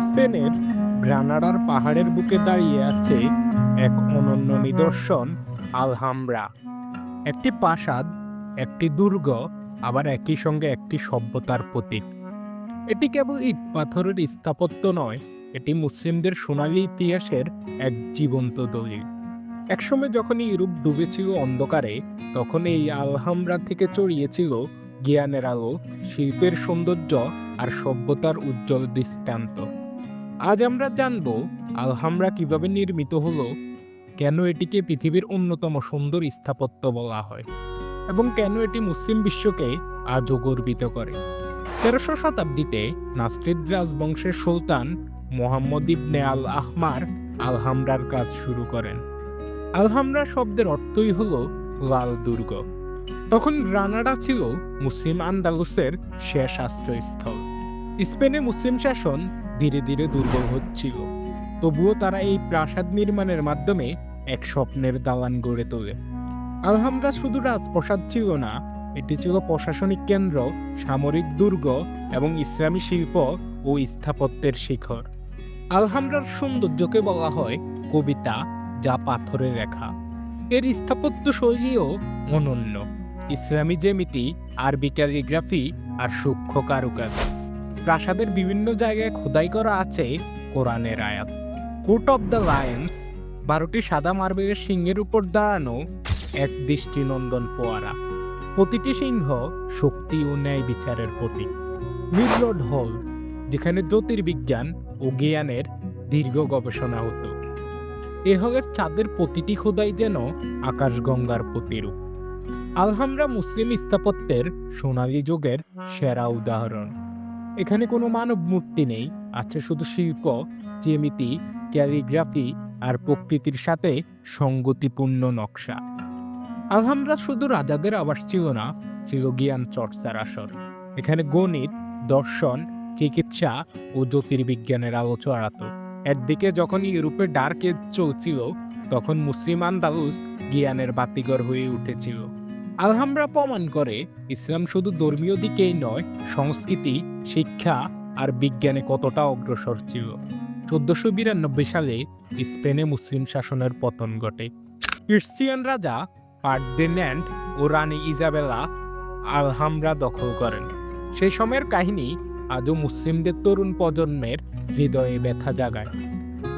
স্পেনের গ্রানাডার পাহাড়ের বুকে দাঁড়িয়ে আছে এক অনন্য নিদর্শন, আলহামরা। একটি প্রাসাদ, একটি দুর্গ, আবার একই সঙ্গে একটি সভ্যতার প্রতীক। এটি কেবল ইট পাথরের স্থাপত্য নয়, এটি মুসলিমদের সোনালী ইতিহাসের এক জীবন্ত দলিল। একসময় যখন ইউরোপ ডুবেছিল অন্ধকারে, তখন এই আলহামরা থেকে ছড়িয়েছিল জ্ঞানের আলো, শিল্পের সৌন্দর্য আর সভ্যতার উজ্জ্বল দৃষ্টান্ত। আজ আমরা জানব আলহামরা কীভাবে নির্মিত হলো, কেন এটিকে পৃথিবীর অন্যতম সুন্দর স্থাপত্য বলা হয়, এবং কেন এটি মুসলিম বিশ্বকে আজও গর্বিত করে। তেরোশো শতাব্দীতে নাসরিদ রাজবংশের সুলতান মোহাম্মদ ইবনে আল আহমার আলহামরার কাজ শুরু করেন। আলহামরা শব্দের অর্থই হল লাল দুর্গ। তখন গ্রানাডা ছিল মুসলিম আন্দালুসের শেষ আশ্রয়স্থল। স্পেনে মুসলিম শাসন ধীরে ধীরে দুর্বল হচ্ছিল। তবুও তারা এই প্রাসাদ নির্মাণের মাধ্যমে এক স্বপ্নের দালান গড়ে তোলে। আলহামরা শুধু রাজপ্রসাদ ছিল না, এটি ছিল প্রশাসনিক কেন্দ্র, সামরিক দুর্গ এবং ইসলামী শিল্প ও স্থাপত্যের শিখর। আলহামরার সৌন্দর্যকে বলা হয় কবিতা যা পাথরে লেখা এর স্থাপত্য শৈলীও অনন্য। ইসলামী জ্যামিতি, আরবি ক্যালিগ্রাফি আর সূক্ষ্ম কারুকাজ। প্রাসাদের বিভিন্ন জায়গায় খোদাই করা আছে কোরআনের আয়াত। কোর্ট অব দ্য লায়ন্স বারোটি সাদা মার্বেলের সিংহের উপর দাঁড়ানো এক দৃষ্টিনন্দন পোয়ারা। প্রতিটি সিংহ শক্তি ও ন্যায় বিচারের প্রতীক। মিডলড হল যেখানে জ্যোতির্বিজ্ঞান ও জ্ঞানের দীর্ঘ গবেষণা হতো। এ হলের চাঁদের প্রতিটি খোদাই যেন আকাশগঙ্গার প্রতিরূপ। আলহামরা মুসলিম স্থাপত্যের সোনালী যুগের সেরা উদাহরণ। এখানে কোনো মানব মূর্তি নেই, আছে শুধু শিল্প, জ্যামিতি, ক্যালিগ্রাফি আর প্রকৃতির সাথে সঙ্গতিপূর্ণ নকশা। আলহামরা শুধু রাজাদের আবাস ছিল না, ছিল জ্ঞান চর্চার আসর। এখানে গণিত, দর্শন, চিকিৎসা ও জ্যোতির্বিজ্ঞানের আলো ছড়াতো। একদিকে যখন ইউরোপে ডার্ক এজ চলছিল, তখন মুসলিম আন্দালুস জ্ঞানের বাতিঘর হয়ে উঠেছিল। আলহামরা প্রমাণ করে, ইসলাম শুধু ধর্মীয় দিকেই নয়, সংস্কৃতি, শিক্ষা আর বিজ্ঞানে কতটা অগ্রসর ছিল। চোদ্দশো বিরানব্বই সালে স্পেনে মুসলিম শাসনের পতন ঘটে। ক্রিশ্চিয়ান রাজা ফার্দিন্যান্ড ও রানী ইজাবেলা আলহামরা দখল করেন। সেই সময়ের কাহিনী আজও মুসলিমদের তরুণ প্রজন্মের হৃদয়ে ব্যথা জাগায়।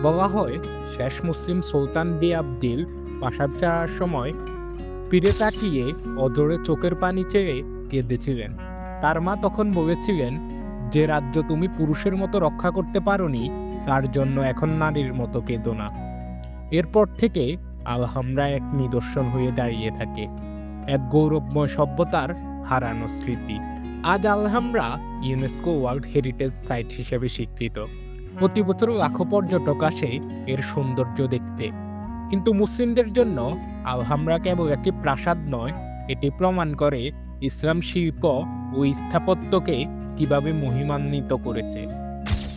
বলা হয়, শেষ মুসলিম সুলতান বি আবদিল প্রাসাদ ছাড়ার সময় ফিরে তাকিয়ে অজরে চোখের পানি চেয়ে কেঁদেছিলেন। তার মা তখন বলেছিলেন, যে রাজ্য তুমি পুরুষের মতো রক্ষা করতে পারোনি, তার জন্য এখন নারীর মতো কেঁদো না। এরপর থেকে আলহামরা এক নিদর্শন হয়ে দাঁড়িয়ে থাকে, এক গৌরবময় সভ্যতার হারানো স্মৃতি। আজ Alhambra UNESCO world heritage site হিসেবে স্বীকৃত। প্রতি বছর লাখো পর্যটক আসে এর সৌন্দর্য দেখতে। কিন্তু মুসলিমদের জন্য আলহামরা কেবল একটি প্রাসাদ নয়, এটি প্রমাণ করে ইসলাম শিল্প ও স্থাপত্যকে কীভাবে মহিমান্বিত করেছে,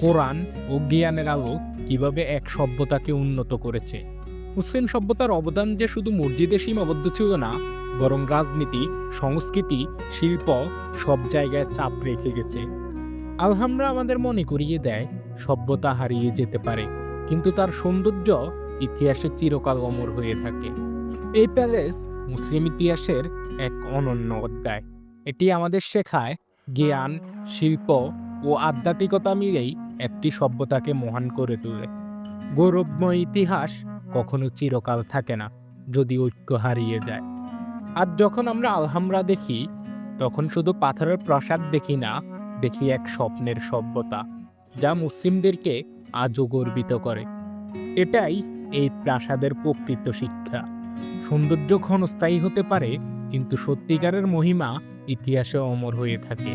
কোরআন ও জ্ঞানের আলো কীভাবে এক সভ্যতাকে উন্নত করেছে। মুসলিম সভ্যতার অবদান যে শুধু মসজিদে সীমাবদ্ধ ছিল না, বরং রাজনীতি, সংস্কৃতি, শিল্প সব জায়গায় চাপ রেখে গেছে। আলহামরা আমাদের মনে করিয়ে দেয়, সভ্যতা হারিয়ে যেতে পারে, কিন্তু তার সৌন্দর্য ইতিহাসে চিরকাল অমর হয়ে থাকে। এই প্যালেস মুসলিম ইতিহাসের এক অনন্য অধ্যায়। এটি আমাদের শেখায় জ্ঞান, শিল্প ও আধ্যাত্মিকতা মিলেই একটি সভ্যতাকে মহান করে তোলে। গৌরবময় ইতিহাস কখনো চিরকাল থাকে না, যদি ঐক্য হারিয়ে যায়। আর যখন আমরা আলহামরা দেখি, তখন শুধু পাথরের প্রাসাদ দেখি না, দেখি এক স্বপ্নের সভ্যতা, যা মুসলিমদেরকে আজও গর্বিত করে। এটাই এই প্রাসাদের প্রকৃত শিক্ষা। সৌন্দর্য ক্ষণস্থায়ী হতে পারে কিন্তু সত্যিকারের মহিমা ইতিহাসে অমর হয়ে থাকে।